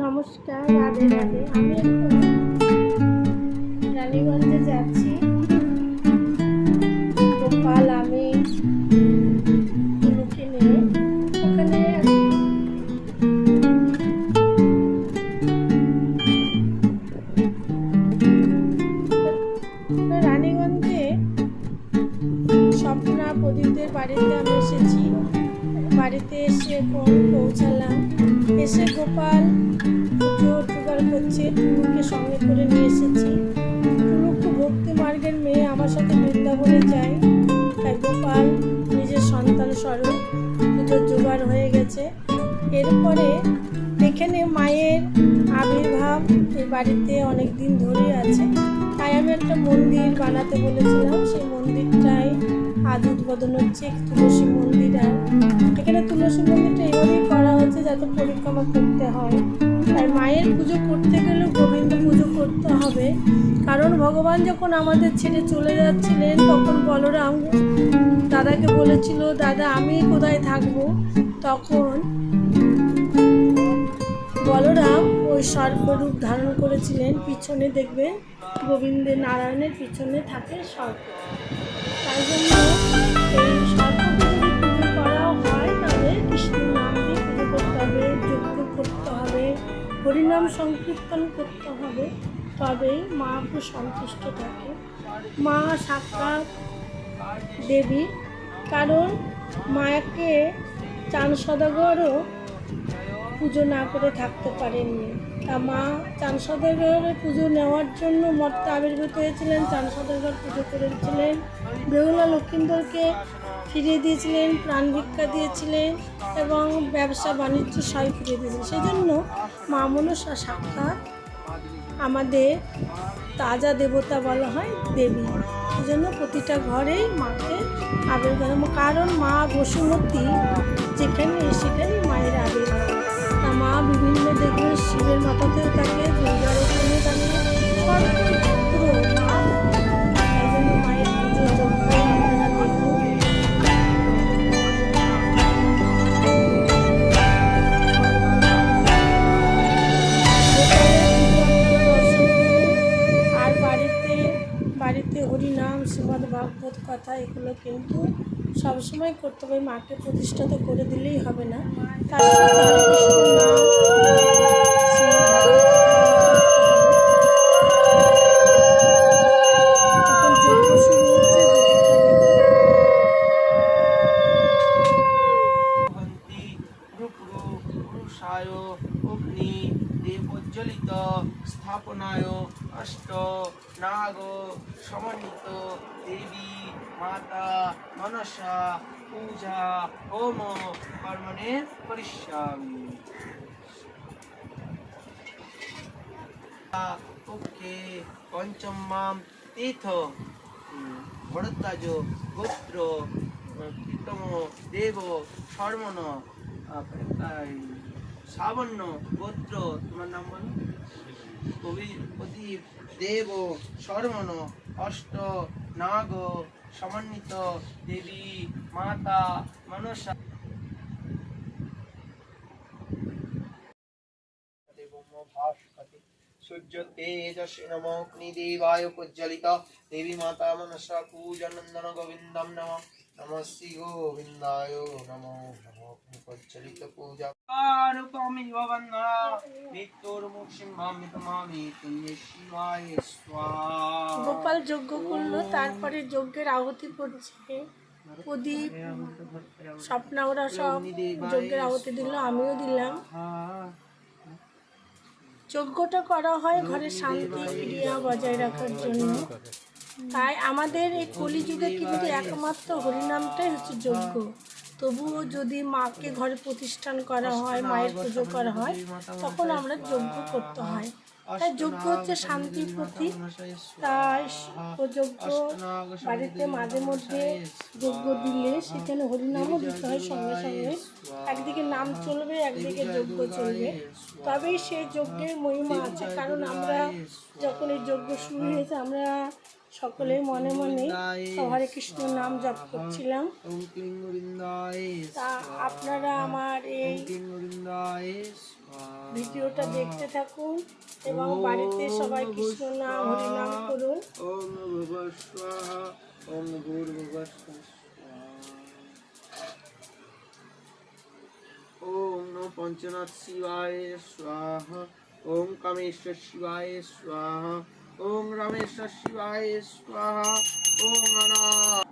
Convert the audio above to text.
নমস্কার, রাধে রাধে। আমি এখন রানীগঞ্জে যাচ্ছি। গোপাল, আমি ওখানে রানীগঞ্জে স্বপ্না প্রদীপদের বাড়িতে আমি এসেছি। বাড়িতে এসে পৌঁছালাম। এসে গোপাল, জোর জোগাড় করছে টুলুকে সঙ্গে করে নিয়ে এসেছি। টুলু খুব ভক্তি মার্গের মেয়ে, আমার সাথে বৃন্দাবনে যায়। তাই গোপাল নিজের সন্তান স্বরূপ পুজোর জোগাড় হয়ে গেছে। এরপরে এখানে মায়ের আবির্ভাব এই বাড়িতে অনেক দিন ধরে আছে। তাই আমি একটা মন্দির বানাতে বলেছিলাম। সেই মন্দিরটাই আজ উদ্বোধন হচ্ছে তুলসী মন্দির আর এখানে তুলসী মন্দিরটা এভাবেই করা হচ্ছে যাতে পরিক্রমা করতে হয়। আর মায়ের পুজো করতে গেলেও গোবিন্দ পুজো করতে হবে। কারণ ভগবান যখন আমাদের ছেড়ে চলে যাচ্ছিলেন, তখন বলরাম দাদাকে বলেছিল, দাদা, আমি কোথায় থাকব? তখন বলরাম ওই সর্পরূপ ধারণ করেছিলেন। পিছনে দেখবেন গোবিন্দের নারায়ণের পিছনে থাকে সর্প। তাই জন্য এই পুজো করা হয় নাম করতে হবে করতে হবে, হরিনাম সংকীর্তন করতে হবে। তবেই মা খুব সন্তুষ্ট থাকে। মা সাক্ষাৎ দেবী। কারণ মায়াকে চান সদাগরও পুজো না করে থাকতে পারেননি। তা মা চান সদাগরের পুজো নেওয়ার জন্য মর্তে আবির্ভূত হয়েছিলেন চান সদাগর পুজো করেছিলেন। বেহুলা লক্ষ্মীন্দরকে ফিরিয়ে দিয়েছিলেন, প্রাণ ভিক্ষা দিয়েছিলেন এবং ব্যবসা বাণিজ্য সবই ফিরিয়ে দিয়েছিলেন। সেই জন্য মা মনসা সাক্ষাৎ আমাদের তাজা দেবতা বলা হয় দেবী। এই জন্য প্রতিটা ঘরেই মাকে আবির্ভাব কারণ মা বসুমতী যেখানে সেখানে দেখবে শিবের মাথাতেও থাকে দুর্গার ওখানে থাকে বাড়িতে হরিনাম শ্রীমদ ভাগবত কথা, এগুলো কিন্তু সবসময় করতে হবে। মাকে প্রতিষ্ঠা তো করে দিলেই হবে না। তার সাথে হরে কৃষ্ণ নাম শ্রীমদ্ ভাগবত কথা এখন যজ্ঞ শুরু হচ্ছে যজ্ঞটা দেখুন। ভন্তি রূপরু পুরুষায় অগ্নি দেবোজ্জ্বলিত স্থাপনায় অষ্ট নাগ, সমন্বিত, দেবী, মাতা, মনসা, পূজা, হোম, কর্মণে করিষ্যামি পক্ষে পঞ্চমাম তীর্থ। ভরদ্বাজ গোত্র কীর্তম দেব শর্মণ। সাবন্য গোত্র, তোমার নাম বলো? প্রদীপ, দেব শর্মণ অষ্ট, নাগ, সমন্বিত, দেবী, মাতা, মনসা। সূর্য তেজস্বী নম অগ্নিদেবায় প্রজ্বলিত দেবী, মাতা, মনসা পূজনন্দন গোবিন্দম নম। নম শ্রী গোবিন্দায় নমো নমো পূজা রূপমি ভবন্না মৃত্যুর তমামি তুল্যে শিবায় স্বাহা গোপাল যজ্ঞ করল তারপরে যজ্ঞের আহুতি পড়ছে। প্রদীপ স্বপ্না ওরা সব যজ্ঞের আহুতি দিল আমিও দিলাম। যজ্ঞটা করা হয় ঘরে শান্তি ক্রিয়া বজায় রাখার জন্য। তাই আমাদের এই কলিযুগে কিন্তু একমাত্র হরিনামটাই হচ্ছে যজ্ঞ। তবুও যদি মাকে ঘরে প্রতিষ্ঠান করা হয়, মায়ের পুজো করা হয়, তখন আমরা যজ্ঞ করতে হয়। তাই যজ্ঞ হচ্ছে শান্তির প্রতীক। তাই যজ্ঞ বাড়িতে মাঝে মধ্যে যজ্ঞ দিলে সেখানে হরিনামও দিতে হয় সঙ্গে সঙ্গে। একদিকে নাম চলবে, একদিকে যজ্ঞ চলবে। তবেই সেই যজ্ঞের মহিমা আছে। কারণ আমরা যখন এই যজ্ঞ শুরু হয়েছে, আমরা সকলে মনে মনে হরে কৃষ্ণ নাম জপ করছিলাম। আপনারা আমার এই ভিডিওটা দেখতে থাকুন এবং বাড়িতে সবাই কৃষ্ণ নাম হরিনাম করুন। ওম ওম পঞ্চনাথ শিবায় স্বাহা, ওম কামেশ্বর শিবায় স্বাহা। ওম রামেশ্বর শিবায় স্বাহা ওম অনাথ